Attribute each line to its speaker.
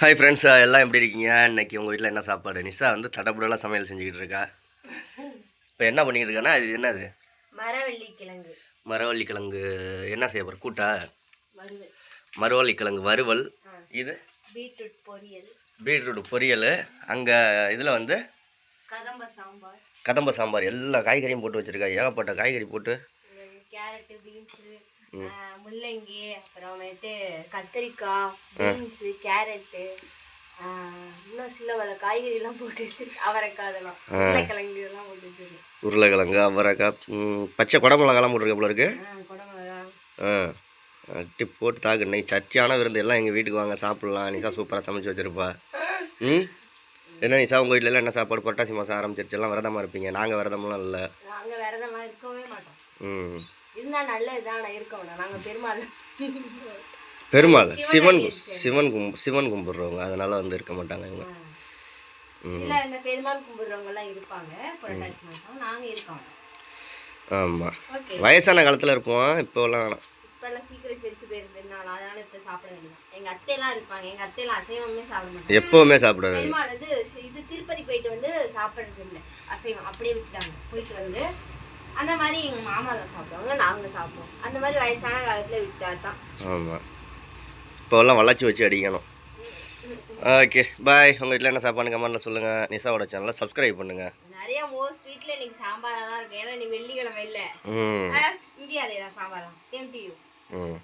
Speaker 1: Hi friends எல்லாம் எப்படி இருக்கீங்க? இன்னைக்கு உங்கள் வீட்டில் என்ன சாப்பாடு? நிஷா வந்து தடபுடலாம் சமையல் செஞ்சுக்கிட்டு இருக்கா. இப்போ என்ன பண்ணிக்கிட்டு இருக்கானா? இது என்னது?
Speaker 2: மரவள்ளி கிழங்கு.
Speaker 1: மரவள்ளி கிழங்கு. என்ன செய்ய போகிற கூட்டா?
Speaker 2: வறுவல்.
Speaker 1: மரவள்ளி கிழங்கு வறுவல். இது?
Speaker 2: பீட்ரூட் பொரியல்.
Speaker 1: பீட்ரூட் பொரியல். அங்கே இதில் வந்து
Speaker 2: கதம்ப சாம்பார்.
Speaker 1: கதம்ப சாம்பார். எல்லா காய்கறியும் போட்டு வச்சுருக்கா. ஏகப்பட்ட காய்கறி போட்டு.
Speaker 2: கேரட்டு பீன்ஸு முள்ளங்கி அப்புறமேட்டு கத்திரிக்காய் பீன்ஸு கேரட்டு இன்னும் சில பல காய்கறிலாம் போட்டு வச்சு அவரைக்காய் அதெல்லாம் உருளைக்கிழங்கு இதெல்லாம் போட்டு வச்சிருக்கு
Speaker 1: உருளைக்கிழங்கு அவரைக்காய் பச்சை குடமிளகாலாம் போட்டிருக்க போல இருக்கு.
Speaker 2: குடமிளகா
Speaker 1: ஆ டிப் போட்டு தாக்கு. இன்னைக்கு சர்ச்சையான விருந்து. எல்லாம் எங்கள் வீட்டுக்கு வாங்க சாப்பிட்லாம். நிஷா சூப்பராக சமைச்சு வச்சிருப்பா. ம்? என்ன நிஷா உங்கள் வீட்டில் என்ன சாப்பாடு? புரட்டாசி மாதம் ஆரம்பிச்சிருச்சு. எல்லாம் விரதமாக இருப்பீங்க. நாங்கள் விரதமெல்லாம் இல்லை.
Speaker 2: நாங்கள் விரதமாக இருக்கவே மாட்டோம்.
Speaker 1: ம்.
Speaker 2: இருந்தால் நல்லதுதான் இருக்க வேண்டாம் நாங்கள் பெருமாள்.
Speaker 1: பெருமாள் சிவன் சிவன் கும் சிவன் கும்பிட்றவங்க அதனால வந்து இருக்க மாட்டாங்க இவங்க.
Speaker 2: சில இந்த பெருமாள் கும்பிடுறவங்க எல்லாம் இருப்பாங்க புரட்டாசி மாதம் நாங்கள் இருக்கோம்
Speaker 1: ஆமாம் வயசான காலத்தில் இருப்போம் இப்போலாம் வேணாம்
Speaker 2: இப்பெல்லாம் சீக்கிரம் செரிச்சு போயிருந்ததுனால அதனால இப்போ சாப்பிட வேண்டியது எங்க அத்தையெல்லாம் இருப்பாங்க எங்க அத்தையெல்லாம் அசைவமே சாப்பிட மாட்டாங்க.
Speaker 1: எப்போவுமே சாப்பிடாது.
Speaker 2: பெருமாள் வந்து இது திருப்பதி போயிட்டு வந்து சாப்பிடுறது இல்லை அசைவம். அப்படியே விட்டுட்டாங்க. போயிட்டு வந்து அந்த மாதிரி எங்க மாமாலாம் சாப்பிடுவாங்க. நாங்க சாப்பிடுவோம். அந்த மாதிரி வயசான காலத்துல விட்டா தான்.
Speaker 1: ஆமாம் இப்போல்லாம் வளர்ச்சி வச்சு அடிக்கணும். ஓகே பாய் உங்கள் வீட்டில் என்ன சாப்பாடு கமெண்ட்டில் சொல்லுங்கள் நிஷாவோட சேனலை சப்ஸ்கிரைப் பண்ணுங்கள்
Speaker 2: நிறைய மோஸ்ட் வீட்ல இன்னைக்கு சாம்பாரா தான் இருக்கும். ஏன்னா நீ வெள்ளிக்கிழமை இல்ல.
Speaker 1: ம்.
Speaker 2: இங்கே அதே தான் சாம்பாரா. சேம் டு யூ
Speaker 1: ம்.